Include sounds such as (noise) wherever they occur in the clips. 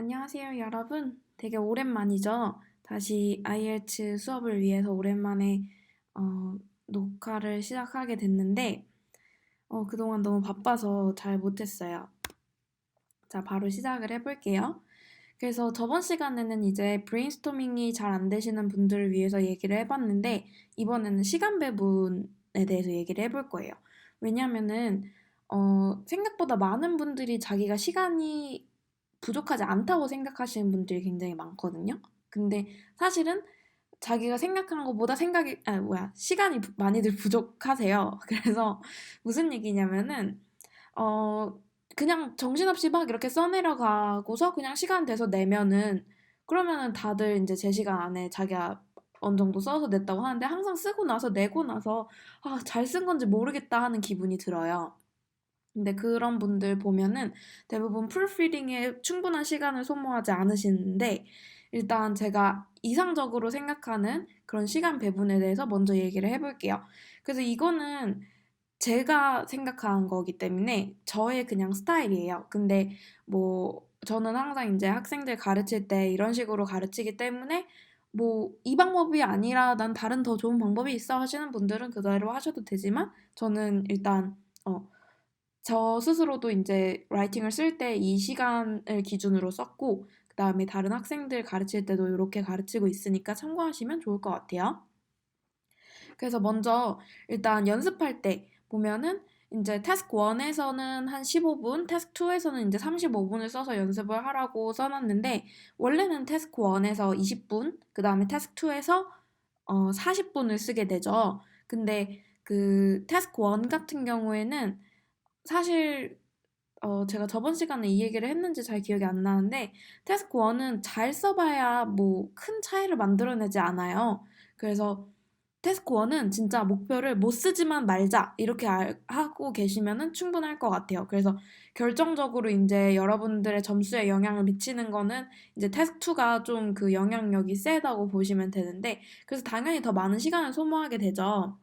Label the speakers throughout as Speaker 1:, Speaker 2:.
Speaker 1: 안녕하세요, 여러분. 되게 오랜만이죠? 다시 IELTS 수업을 위해서 오랜만에 어, 녹화를 시작하게 됐는데 어, 그동안 너무 바빠서 잘 못했어요. 자, 바로 시작을 해볼게요. 그래서 저번 시간에는 이제 브레인스토밍이 잘 안 되시는 분들을 위해서 얘기를 해봤는데 이번에는 시간 배분에 대해서 얘기를 해볼 거예요. 왜냐면은 어, 생각보다 많은 분들이 자기가 시간이 부족하지 않다고 생각하시는 분들이 굉장히 많거든요. 근데 사실은 자기가 생각한 것보다 생각이, 아, 뭐야, 시간이 부- 많이들 부족하세요. (laughs) 그래서 무슨 얘기냐면은, 어, 그냥 정신없이 막 이렇게 써내려 가고서 그냥 시간 돼서 내면은, 그러면은 다들 이제 제 시간 안에 자기가 어느 정도 써서 냈다고 하는데 항상 쓰고 나서 내고 나서, 아, 잘 쓴 건지 모르겠다 하는 기분이 들어요. 근데 그런 분들 보면은 대부분 풀피딩에 충분한 시간을 소모하지 않으시는데 일단 제가 이상적으로 생각하는 그런 시간 배분에 대해서 먼저 얘기를 해볼게요. 그래서 이거는 제가 생각한 거기 때문에 저의 그냥 스타일이에요. 근데 뭐 저는 항상 이제 학생들 가르칠 때 이런 식으로 가르치기 때문에 뭐 이 방법이 아니라 난 다른 더 좋은 방법이 있어 하시는 분들은 그대로 하셔도 되지만 저는 일단 어 저 스스로도 이제 라이팅을 쓸 때 이 시간을 기준으로 썼고 그다음에 다른 학생들 가르칠 때도 이렇게 가르치고 있으니까 참고하시면 좋을 것 같아요. 그래서 먼저 일단 연습할 때 보면은 이제 태스크 1 에서는 한 15분, 태스크 2 에서는 이제 35분을 써서 연습을 하라고 써 놨는데 원래는 태스크 1 에서 20분, 그 다음에 태스크 2 에서 어, 40분을 쓰게 되죠. 근데 그 태스크 1 같은 경우에는 사실 어, 제가 저번 시간에 이 얘기를 했는지 잘 기억이 안 나는데 태스크 1은 잘 써봐야 뭐 큰 차이를 만들어내지 않아요. 그래서 태스크 1은 진짜 목표를 못 쓰지만 말자 이렇게 알- 하고 계시면은 충분할 것 같아요. 그래서 결정적으로 이제 여러분들의 점수에 영향을 미치는 거는 이제 태스크 2가 좀 그 영향력이 세다고 보시면 되는데 그래서 당연히 더 많은 시간을 소모하게 되죠.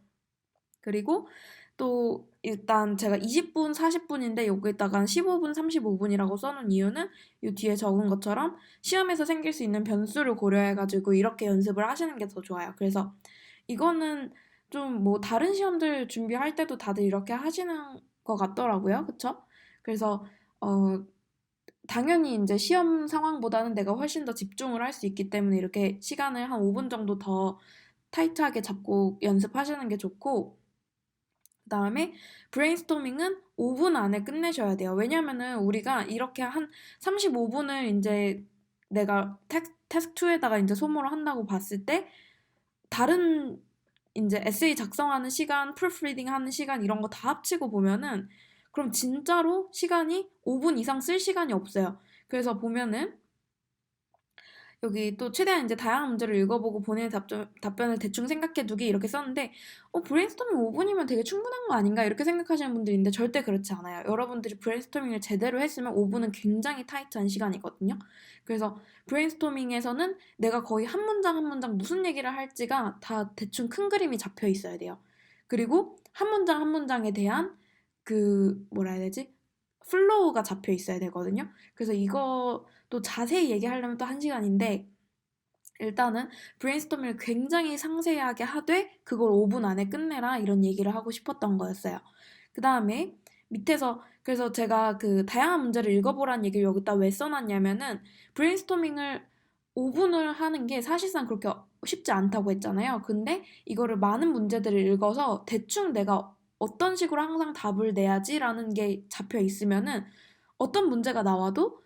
Speaker 1: 그리고 또 일단 제가 20분, 40분인데 여기다가 15분, 35분이라고 써놓은 이유는 이 뒤에 적은 것처럼 시험에서 생길 수 있는 변수를 고려해가지고 이렇게 연습을 하시는 게 더 좋아요. 그래서 이거는 좀 뭐 다른 시험들 준비할 때도 다들 이렇게 하시는 것 같더라고요. 그쵸? 그래서 어 당연히 이제 시험 상황보다는 내가 훨씬 더 집중을 할 수 있기 때문에 이렇게 시간을 한 5분 정도 더 타이트하게 잡고 연습하시는 게 좋고 그 다음에 브레인스토밍은 5분 안에 끝내셔야 돼요. 왜냐면은 우리가 이렇게 한 35분을 이제 내가 텍, 테스트 2에다가 이제 소모를 한다고 봤을 때 다른 이제 에세이 작성하는 시간, 프루프리딩 하는 시간 이런 거 다 합치고 보면은 그럼 진짜로 시간이 5분 이상 쓸 시간이 없어요. 그래서 보면은 여기 또 최대한 이제 다양한 문제를 읽어보고 본인의 답변, 답변을 대충 생각해두기 이렇게 썼는데 어, 브레인스토밍 5분이면 되게 충분한 거 아닌가 이렇게 생각하시는 분들인데 절대 그렇지 않아요. 여러분들이 브레인스토밍을 제대로 했으면 5분은 굉장히 타이트한 시간이거든요. 그래서 브레인스토밍에서는 내가 거의 한 문장 한 문장 무슨 얘기를 할지가 다 대충 큰 그림이 잡혀 있어야 돼요. 그리고 한 문장 한 문장에 대한 그 뭐라 해야 되지? 플로우가 잡혀 있어야 되거든요. 그래서 이거 또 자세히 얘기하려면 또 한 시간인데 일단은 브레인스토밍을 굉장히 상세하게 하되 그걸 5분 안에 끝내라 이런 얘기를 하고 싶었던 거였어요. 그 다음에 밑에서 그래서 제가 그 다양한 문제를 읽어보라는 얘기를 여기다 왜 써놨냐면은 브레인스토밍을 5분을 하는 게 사실상 그렇게 쉽지 않다고 했잖아요. 근데 이거를 많은 문제들을 읽어서 대충 내가 어떤 식으로 항상 답을 내야지라는 게 잡혀 있으면은 어떤 문제가 나와도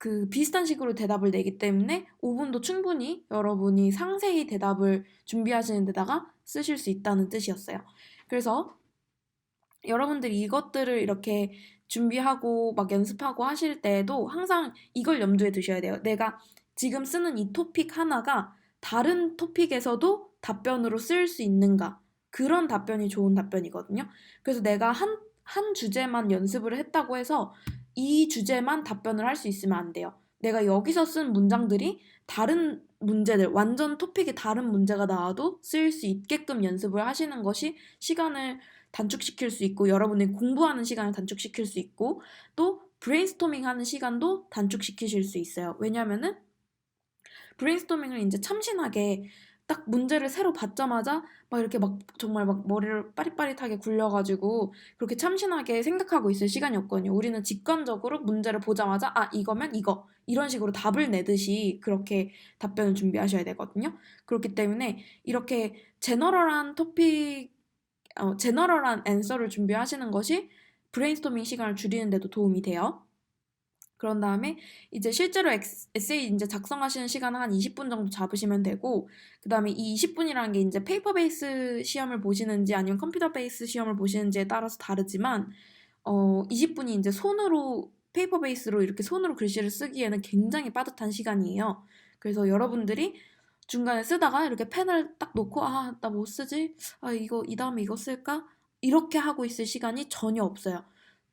Speaker 1: 그 비슷한 식으로 대답을 내기 때문에 5분도 충분히 여러분이 상세히 대답을 준비하시는 데다가 쓰실 수 있다는 뜻이었어요. 그래서 여러분들이 이것들을 이렇게 준비하고 막 연습하고 하실 때에도 항상 이걸 염두에 두셔야 돼요. 내가 지금 쓰는 이 토픽 하나가 다른 토픽에서도 답변으로 쓸 수 있는가. 그런 답변이 좋은 답변이거든요. 그래서 내가 한, 한 주제만 연습을 했다고 해서 이 주제만 답변을 할 수 있으면 안 돼요. 내가 여기서 쓴 문장들이 다른 문제들, 완전 토픽이 다른 문제가 나와도 쓸 수 있게끔 연습을 하시는 것이 시간을 단축시킬 수 있고 여러분이 공부하는 시간을 단축시킬 수 있고 또 브레인스토밍 하는 시간도 단축시키실 수 있어요. 왜냐면은 브레인스토밍을 이제 참신하게 딱 문제를 새로 받자마자 막 이렇게 막 정말 막 머리를 빠릿빠릿하게 굴려가지고 그렇게 참신하게 생각하고 있을 시간이 없거든요. 우리는 직관적으로 문제를 보자마자 아 이거면 이거 이런 식으로 답을 내듯이 그렇게 답변을 준비하셔야 되거든요. 그렇기 때문에 이렇게 제너럴한 토픽, 어, 제너럴한 앤서를 준비하시는 것이 브레인스토밍 시간을 줄이는 데도 도움이 돼요. 그런 다음에 이제 실제로 에세이 이제 작성하시는 시간은 한 20분 정도 잡으시면 되고, 그 다음에 이 20분이라는 게 이제 페이퍼 베이스 시험을 보시는지 아니면 컴퓨터 베이스 시험을 보시는지에 따라서 다르지만, 어, 20분이 이제 손으로, 페이퍼 베이스로 이렇게 손으로 글씨를 쓰기에는 굉장히 빠듯한 시간이에요. 그래서 여러분들이 중간에 쓰다가 이렇게 펜을 딱 놓고, 아, 나 뭐 쓰지? 아, 이거, 이 다음에 이거 쓸까? 이렇게 하고 있을 시간이 전혀 없어요.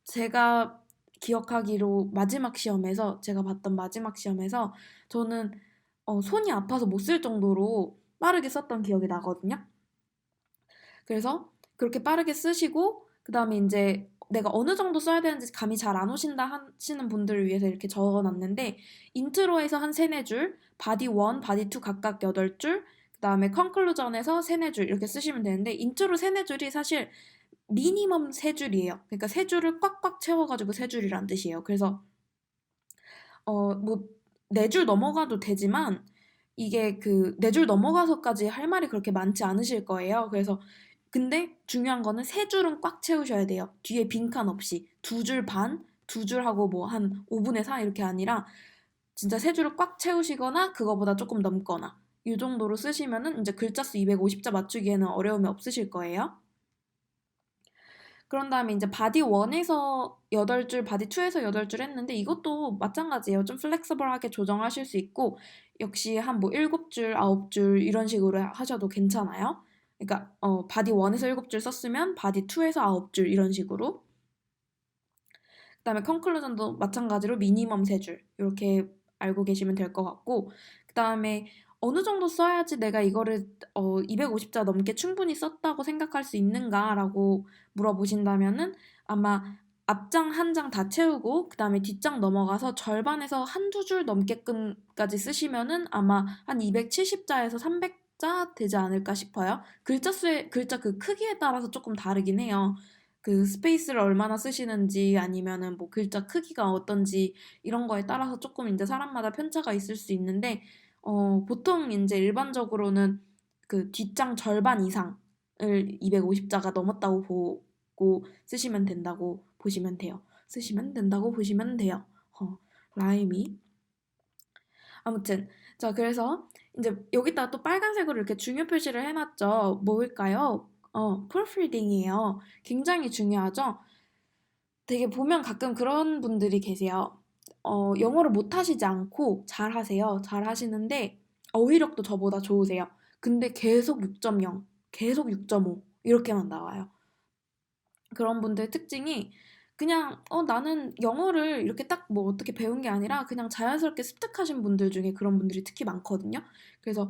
Speaker 1: 제가 기억하기로 마지막 시험에서 제가 봤던 마지막 시험에서 저는 어, 손이 아파서 못 쓸 정도로 빠르게 썼던 기억이 나거든요. 그래서 그렇게 빠르게 쓰시고 그 다음에 이제 내가 어느 정도 써야 되는지 감이 잘 안 오신다 하시는 분들을 위해서 이렇게 적어놨는데 인트로에서 한 세네 줄, 바디 1, 바디 2 각각 8줄, 그 다음에 컨클루전에서 세네 줄 이렇게 쓰시면 되는데 인트로 세네 줄이 사실 미니멈 세 줄이에요. 그러니까 세 줄을 꽉꽉 채워가지고 세 줄이란 뜻이에요. 그래서 어 뭐 네 줄 넘어가도 되지만 이게 그 네 줄 넘어가서까지 할 말이 그렇게 많지 않으실 거예요. 그래서 근데 중요한 거는 세 줄은 꽉 채우셔야 돼요. 뒤에 빈칸 없이 두 줄 반, 두 줄 하고 뭐 한 5분의 4 이렇게 아니라 진짜 세 줄을 꽉 채우시거나 그거보다 조금 넘거나 이 정도로 쓰시면은 이제 글자 수 250자 맞추기에는 어려움이 없으실 거예요. 그런 다음에 이제 바디 1에서 8줄, 바디 2에서 8줄 했는데 이것도 마찬가지예요. 좀 플렉서블하게 조정하실 수 있고 역시 한 뭐 7줄, 9줄 이런 식으로 하셔도 괜찮아요. 그러니까 어, 바디 1에서 7줄 썼으면 바디 2에서 9줄 이런 식으로 그 다음에 컨클루전도 마찬가지로 미니멈 3줄 이렇게 알고 계시면 될 것 같고 그 다음에 어느 정도 써야지 내가 이거를 어, 250자 넘게 충분히 썼다고 생각할 수 있는가라고 물어보신다면은 아마 앞장 한 장 다 채우고 그 다음에 뒷장 넘어가서 절반에서 한두 줄 넘게끔까지 쓰시면은 아마 한 270자에서 300자 되지 않을까 싶어요. 글자 수의 글자 그 크기에 따라서 조금 다르긴 해요. 그 스페이스를 얼마나 쓰시는지 아니면은 뭐 글자 크기가 어떤지 이런 거에 따라서 조금 이제 사람마다 편차가 있을 수 있는데 어, 보통 이제 일반적으로는 그 뒷장 절반 이상을 250자가 넘었다고 보 고 쓰시면 된다고 보시면 돼요. 쓰시면 된다고 보시면 돼요. 어, 라임이. 아무튼, 자, 그래서 이제 여기다 또 빨간색으로 이렇게 중요 표시를 해놨죠. 뭘까요? 어, 프로필딩이에요. 굉장히 중요하죠? 되게 보면 가끔 그런 분들이 계세요. 어, 영어를 못하시지 않고 잘 하세요. 잘 하시는데 어휘력도 저보다 좋으세요. 근데 계속 6.0, 계속 6.5 이렇게만 나와요. 그런 분들의 특징이 그냥 어 나는 영어를 이렇게 딱 뭐 어떻게 배운 게 아니라 그냥 자연스럽게 습득하신 분들 중에 그런 분들이 특히 많거든요. 그래서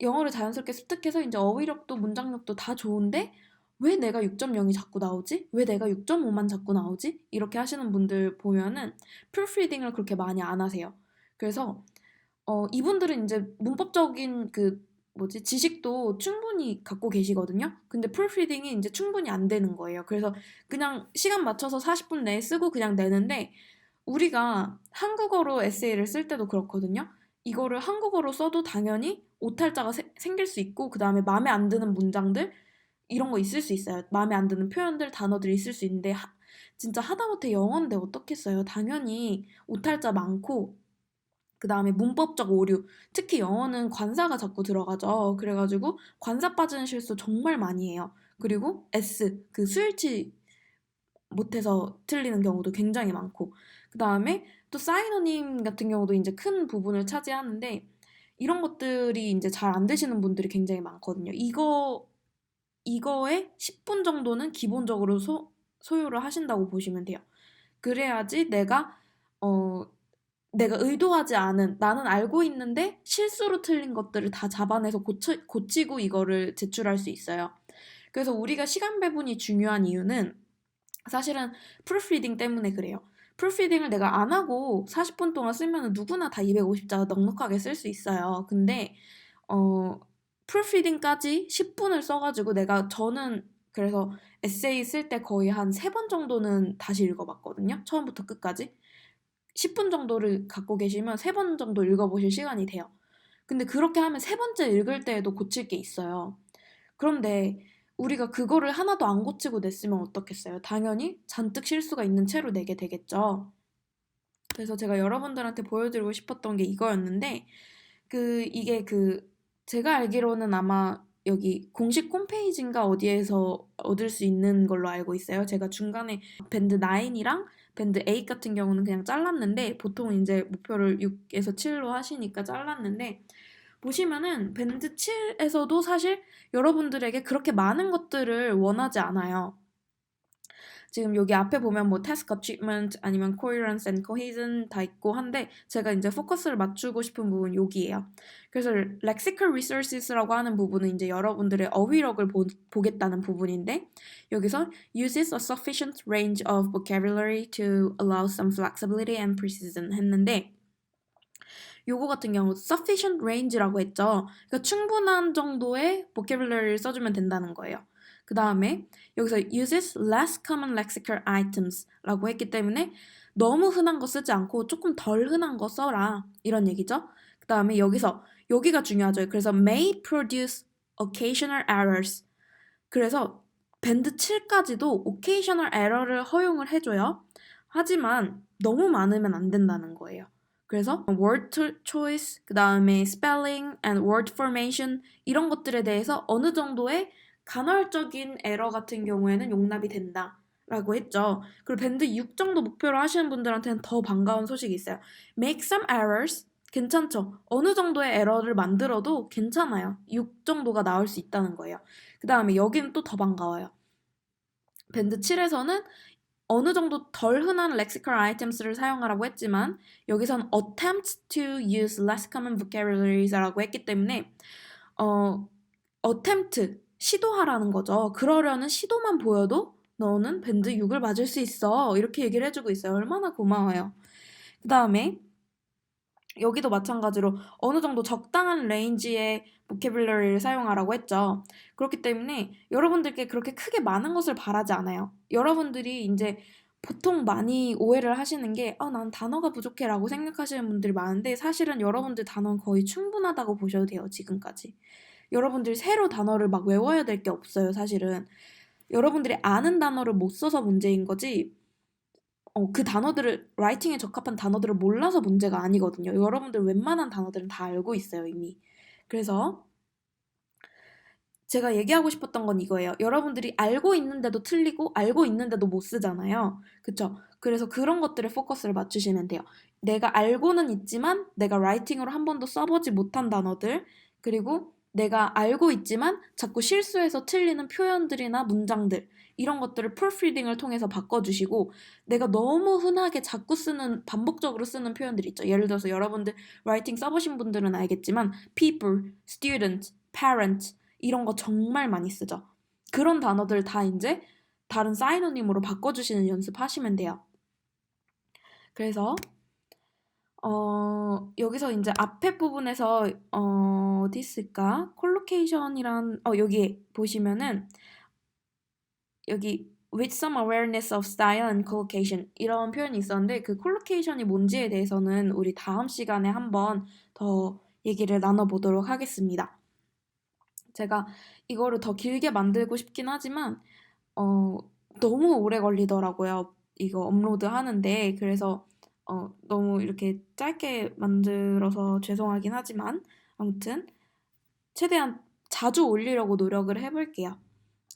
Speaker 1: 영어를 자연스럽게 습득해서 이제 어휘력도 문장력도 다 좋은데 왜 내가 6.0이 자꾸 나오지? 왜 내가 6.5만 자꾸 나오지? 이렇게 하시는 분들 보면은 프루프리딩을 그렇게 많이 안 하세요. 그래서 어, 이분들은 이제 문법적인 그 뭐지 지식도 충분히 갖고 계시거든요. 근데 프루프리딩이 이제 충분히 안 되는 거예요. 그래서 그냥 시간 맞춰서 40분 내에 쓰고 그냥 내는데 우리가 한국어로 에세이를 쓸 때도 그렇거든요. 이거를 한국어로 써도 당연히 오탈자가 세- 생길 수 있고 그 다음에 마음에 안 드는 문장들 이런 거 있을 수 있어요. 마음에 안 드는 표현들, 단어들이 있을 수 있는데 하- 진짜 하다못해 영어인데 어떻겠어요. 당연히 오탈자 많고 그 다음에 문법적 오류. 특히 영어는 관사가 자꾸 들어가죠. 그래가지고 관사 빠지는 실수 정말 많이 해요. 그리고 S, 그 수일치 못해서 틀리는 경우도 굉장히 많고. 그 다음에 또 사이너님 같은 경우도 이제 큰 부분을 차지하는데 이런 것들이 이제 잘 안 되시는 분들이 굉장히 많거든요. 이거, 이거에 10분 정도는 기본적으로 소, 소요를 하신다고 보시면 돼요. 그래야지 내가, 어, 내가 의도하지 않은, 나는 알고 있는데 실수로 틀린 것들을 다 잡아내서 고치, 고치고 이거를 제출할 수 있어요. 그래서 우리가 시간 배분이 중요한 이유는 사실은 프루프리딩 때문에 그래요. 프루피딩을 내가 안 하고 40분 동안 쓰면 누구나 다 250자 넉넉하게 쓸 수 있어요. 근데 어 프루피딩까지 10분을 써가지고 내가 저는 그래서 에세이 쓸 때 거의 한 세 번 정도는 다시 읽어봤거든요. 처음부터 끝까지. 10분 정도를 갖고 계시면 세번 정도 읽어보실 시간이 돼요. 근데 그렇게 하면 세 번째 읽을 때에도 고칠 게 있어요. 그런데 우리가 그거를 하나도 안 고치고 냈으면 어떻겠어요? 당연히 잔뜩 실수가 있는 채로 내게 되겠죠. 그래서 제가 여러분들한테 보여드리고 싶었던 게 이거였는데, 그, 이게 그, 제가 알기로는 아마 여기 공식 홈페이지인가 어디에서 얻을 수 있는 걸로 알고 있어요. 제가 중간에 밴드 9이랑 밴드 8 같은 경우는 그냥 잘랐는데, 보통 이제 목표를 6에서 7로 하시니까 잘랐는데, 보시면은 밴드 7에서도 사실 여러분들에게 그렇게 많은 것들을 원하지 않아요. 지금 여기 앞에 보면 뭐 task achievement 아니면 coherence and cohesion 다 있고 한데 제가 이제 포커스를 맞추고 싶은 부분 여기예요. 그래서 lexical resources라고 하는 부분은 이제 여러분들의 어휘력을 보, 보겠다는 부분인데 여기서 uses a sufficient range of vocabulary to allow some flexibility and precision 했는데 요거 같은 경우 sufficient range라고 했죠. 그러니까 충분한 정도의 vocabulary를 써주면 된다는 거예요. 그 다음에 여기서 uses less common lexical items라고 했기 때문에 너무 흔한 거 쓰지 않고 조금 덜 흔한 거 써라 이런 얘기죠. 그 다음에 여기서 여기가 중요하죠. 그래서 may produce occasional errors. 그래서 밴드 7까지도 occasional error를 허용을 해줘요. 하지만 너무 많으면 안 된다는 거예요. 그래서 word choice, 그 다음에 spelling and word formation 이런 것들에 대해서 어느 정도의 간헐적인 에러 같은 경우에는 용납이 된다. 라고 했죠. 그리고 밴드 6 정도 목표로 하시는 분들한테는 더 반가운 소식이 있어요. Make some errors. 괜찮죠? 어느 정도의 에러를 만들어도 괜찮아요. 6 정도가 나올 수 있다는 거예요. 그 다음에 여기는 또 더 반가워요. 밴드 7에서는 어느 정도 덜 흔한 lexical items를 사용하라고 했지만 여기선 attempt to use less common vocabularies라고 했기 때문에 어, attempt 시도하라는 거죠. 그러려는 시도만 보여도 너는 밴드 6을 맞을 수 있어. 이렇게 얘기를 해주고 있어요. 얼마나 고마워요. 그 다음에 여기도 마찬가지로 어느 정도 적당한 레인지의 보캐블러리를 사용하라고 했죠. 그렇기 때문에 여러분들께 그렇게 크게 많은 것을 바라지 않아요. 여러분들이 이제 보통 많이 오해를 하시는 게, 아, 난 단어가 부족해 라고 생각하시는 분들이 많은데, 사실은 여러분들 단어는 거의 충분하다고 보셔도 돼요, 지금까지. 여러분들이 새로 단어를 막 외워야 될 게 없어요, 사실은. 여러분들이 아는 단어를 못 써서 문제인 거지, 어, 그 단어들을, 라이팅에 적합한 단어들을 몰라서 문제가 아니거든요. 여러분들 웬만한 단어들은 다 알고 있어요, 이미. 그래서, 제가 얘기하고 싶었던 건 이거예요. 여러분들이 알고 있는데도 틀리고, 알고 있는데도 못 쓰잖아요. 그쵸? 그래서 그런 것들에 포커스를 맞추시면 돼요. 내가 알고는 있지만, 내가 라이팅으로 한 번도 써보지 못한 단어들, 그리고 내가 알고 있지만 자꾸 실수해서 틀리는 표현들이나 문장들 이런 것들을 풀프리딩을 통해서 바꿔주시고 내가 너무 흔하게 자꾸 쓰는 반복적으로 쓰는 표현들 있죠. 예를 들어서 여러분들 라이팅 써보신 분들은 알겠지만 people, student, parent 이런 거 정말 많이 쓰죠. 그런 단어들 다 이제 다른 사이노님으로 바꿔주시는 연습하시면 돼요. 그래서 어, 여기서 이제 앞에 부분에서 어, 어디 있을까? 콜로케이션이란 어, 여기 보시면은 여기 with some awareness of style and collocation 이런 표현이 있었는데 그 콜로케이션이 뭔지에 대해서는 우리 다음 시간에 한번 더 얘기를 나눠보도록 하겠습니다. 제가 이거를 더 길게 만들고 싶긴 하지만 어, 너무 오래 걸리더라고요. 이거 업로드 하는데 그래서 어, 너무 이렇게 짧게 만들어서 죄송하긴 하지만 아무튼 최대한 자주 올리려고 노력을 해볼게요.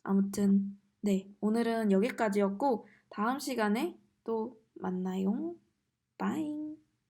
Speaker 1: 아무튼 네 오늘은 여기까지였고 다음 시간에 또 만나요. 바이.